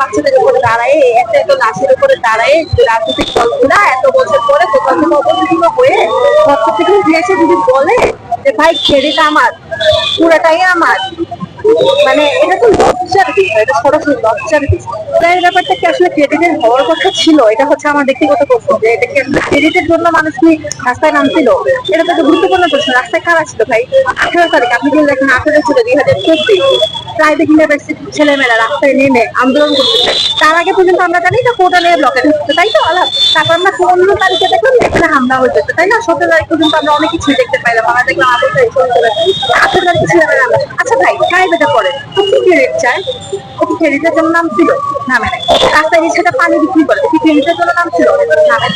বাচ্চাদের উপরে দাঁড়ায় এত এত লাশের উপরে দাঁড়ায় রাজনৈতিক দলগুলা এত বছর পরে হয়ে থেকে যদি বলে যে, ভাই আমার, পুরাটাই আমার। মানে এটা তো লজ্জার বিষয়, এটা সরাসরি লজ্জার বিষয়। ব্যাপারটা কি আসলে ক্রেডিটের হওয়ার কথা ছিল? এটা হচ্ছে আমার ব্যক্তিগত প্রশ্ন যে, এটা কি ক্রেডিটের জন্য মানুষ কি রাস্তায় নামছিল? এটা তো গুরুত্বপূর্ণ প্রশ্ন। রাস্তায় কারা ছিল ভাই? আঠেরো তারিখ, আপনি কিন্তু দেখেন আঠেরো ছিল দুই হাজার চব্বিশ। প্রাইভেট ইউনিভার্সিটির ছেলেমেয়েরা রাস্তায় নেমে আন্দোলন করতেছে তার আগে পর্যন্ত আমরা জানি না কোটা নিয়ে ব্লকে তাই তো? আলাপ। তারপর আমরা পনেরো তারিখে দেখলাম এখানে হামলা হয়ে যেত, তাই না? সতেরো তারিখ পর্যন্ত আমরা অনেক কিছুই দেখতে পাইলাম, আমরা দেখলাম ছেলেমেয়েরা আচ্ছা ভাই প্রাইভেটে পড়ে ও কি ক্রেডিট চায়? ও কি ক্রেডিটের জন্য নাম ছিল? নামে নাই রাস্তায় রিক্সাটা পানি বিক্রি করে, কি ক্রেডিটের নাম ছিল? নামে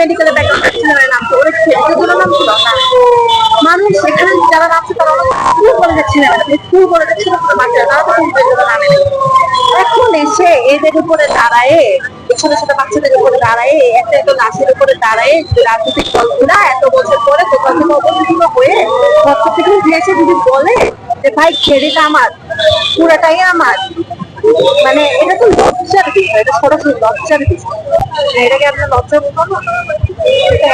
মেডিকেলের ব্যাকগ্রাউন্ড ছেলেমেয়েরা নাম ছিল। নাম ছিল? না। মানুষ এখানে যারা নামছে নামে এখন এসে এদের উপরে দাঁড়ায় ছোট ছোট বাচ্চাদের উপরে দাঁড়ায় এত এত লাশের উপরে দাঁড়ায় রাজনৈতিক দলগুলা এত বছর পরে কোথাও থেকে অবতীর্ণ হয়ে পক্ষ থেকে উঠে যদি বলে যে, ভাই ক্রেডিট আমার, পুরাটাই আমার। মানে এটা তো লজ্জার বিষয়, এটা সরাসরি লজ্জার বিষয়। এটাকে আপনার লজ্জা বলব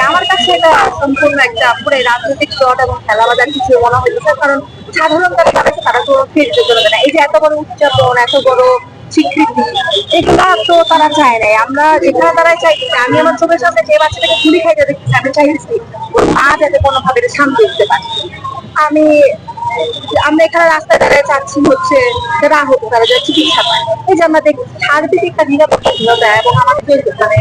আমার কাছে এটা সম্পূর্ণ একটা পুরো রাজনৈতিক দল এবং খেলাবাজার কিছু মনে হইতেছে কারণ সাধারণ যারা তাদেরকে তারা তো ফিরতে চলে না এই যে এত বড় উদযাপন এত বড় স্বীকৃতি এগুলা তো তারা চায় নাই আমরা যেখানে তারা চাইছি আমি আমার চোখের সামনে যে বাচ্চাটাকে গুলি খাইতে দেখতেছি আমি চাইছি মা যাতে কোনোভাবে শান্তি দিতে পারে আমি আমরা এখানে রাস্তায় দাঁড়িয়ে চাচ্ছি হচ্ছে যে রাহুল তারা যে চিকিৎসা পায় এই যে আমরা দেখছি সার্বিক একটা নিরাপত্তা এবং আমাদের মানে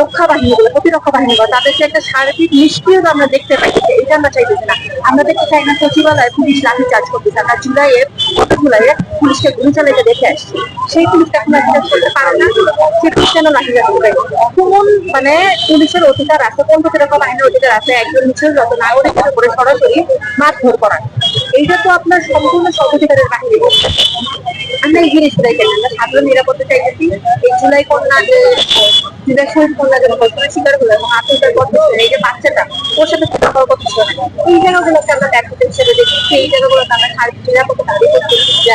রক্ষা বাহিনীগুলো প্রতিরক্ষা বাহিনীগুলো তাদের যে একটা সার্বিক নিষ্ক্রিয়তা আমরা দেখতে পাচ্ছি এটা আমরা চাইতেছি না। আমরা দেখতে চাই না সচিবালয়ে পুলিশ লাঠি চার্জ করতেছে আমরা জুলাইয়ে কত জুলাইয়ে পুলিশকে গুলি চালাইতে দেখে আসছি। সেই পুলিশটা এখন লাঠি চার্জ করতে পারে না, সে পুলিশ কেন লাঠি চার্জ করে কোন মানে পুলিশের অধিকার আছে, কোন প্রতিরক্ষা বাহিনীর অধিকার আছে, একজন মিছিল যত নাগরিকের উপরে সরাসরি মারধর করার এইটা তো আপনার সম্পূর্ণ সমাধিকারের বাহিরে। আমরা এই জিনিসটা চাই, আমরা সাধারণ নিরাপত্তা চাইতেছি এই জুলাই কন্যা যে জুলাই শহীদ কন্যা যে ঘটনা শিকার হলো এবং আত্মহত্যার পর এই যে বাচ্চাটা, ওর সাথে কথা কথা ছিল এই জায়গাগুলোকে আমরা হিসেবে করতেছি যে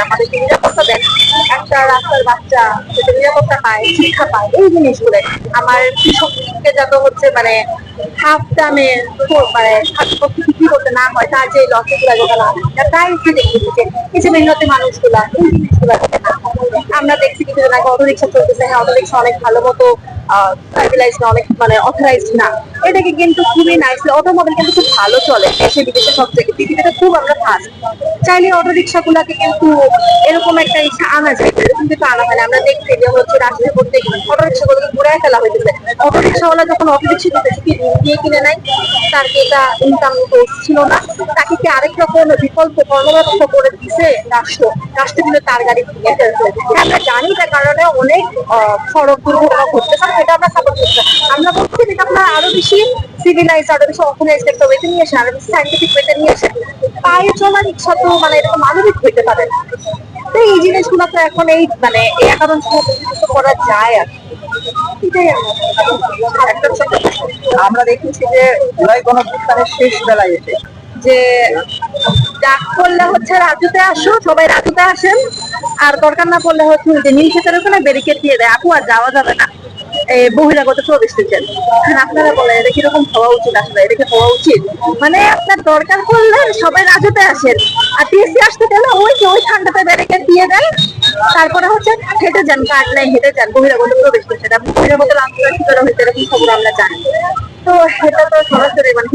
আমার কৃষককে যাতে হচ্ছে মানে হাফ দামে মানে বিক্রি করতে না হয়, তার যে তাই যে এই যে মেহনতি মানুষগুলা না। আমরা দেখছি কিছু আগে অটো রিক্সা চলতেছে হ্যাঁ অটো রিক্সা অনেক ভালো মতো সার্ভিলাইজ না অনেক মানে অথরাইজড না। এটাকে কিন্তু খুবই নাইস অটোমোবাইল কিন্তু খুব ভালো চলে। দেশে বিদেশে সব জায়গায় পৃথিবীতে খুব আমরা ফাস্ট চাইলে অটো রিক্সা গুলাকে কিন্তু এরকম একটা ইচ্ছা আনা যায় এরকম কিন্তু আনা হয় আমরা দেখছি যে হচ্ছে রাস্তায় করতে অটো রিক্সা গুলোকে ঘুরে ফেলা হইতেছে অটো যখন অটো রিক্সা কি দিয়ে কিনে নাই তার কি এটা ইনকাম ছিল না? তাকে কি আরেক রকম বিকল্প কর্মরত করে দিছে রাষ্ট্র? রাষ্ট্র কিন্তু তার গাড়ি হ্যাঁ, আমরা জানি তার কারণে অনেক সড়ক দুর্ঘটনা ঘটছে কারণ এটা আমরা সাপোর্ট করছি আমরা বলছি যেটা আপনার আরও বেশি সিভিলাইজ আরও বেশি ওয়েতে নিয়ে আরও বেশি সাইন্টিফিক ওয়েতে নিয়ে পায়ে চলা রিক্সা তো মানে এরকম মানবিক হইতে পারে তো এই জিনিসগুলো তো এখন এই মানে এই একাদশ করা যায় আর আমার দেখেছি যে শেষ বেলায় এসে যে ডাক করলে হচ্ছে রাজুতে আসো, সবাই রাজুতে আসেন। আর দরকার না পড়লে হচ্ছে যে নীল ক্ষেতের ওখানে ব্যারিকেড দিয়ে দেয়। আপু আর যাওয়া যাবে না। বহিরাগত প্রবেশ দিচ্ছেন। আপনারা বলেন, এটা কীরকম হওয়া উচিত আসলে? এটা হওয়া উচিত? মানে আপনার দরকার পড়লে সবাই রাজুতে আসেন। আর টিএসসি আসতে গেলে ওই যে ওই ঠান্ডাতে ব্যারিকেড দিয়ে দেয় তারপরে হচ্ছে হেঁটে যান কাটলাই হেঁটে যান, বহিরাগত প্রবেশ করছেন আপনি বহিরাগত আন্তর্জাতিক হইতে এরকম খবর আমরা জানি। তো এটা তো সরাসরি মানে